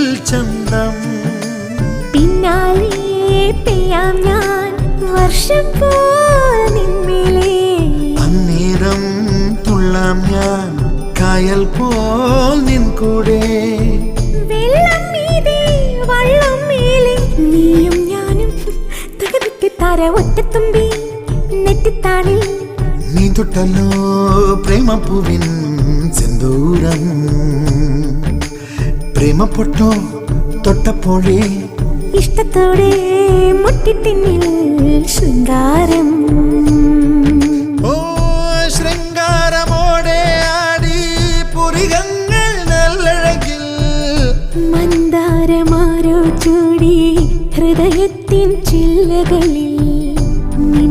ചന്തം. പിന്നാലെ പെയ്യാം ഞാൻ. വർഷം പോൽ അന്നേരം തുള്ളാം ഞാൻ. കായൽ പോൽ നിൻ കൂടെ വെള്ളം മീതെ വള്ളം മേലെ. നീയും ഞാനും തകതിക്ക് തര ഒറ്റത്തുമ്പി. നെറ്റിത്താണിൽ നീ തൊട്ടല്ലോ പ്രേമപ്പൂവിൻ പ്രേമ തൊട്ടപ്പോഴേ ഇഷ്ടത്തോടെ മുട്ടിട്ടിന്നിൽ ശൃംഗാരം. ഓ ശൃംഗാരമോടെ നല്ലഴകിൽ. ചൂടി ഹൃദയത്തിൻ ചില്ലകളിൽ. നിൻ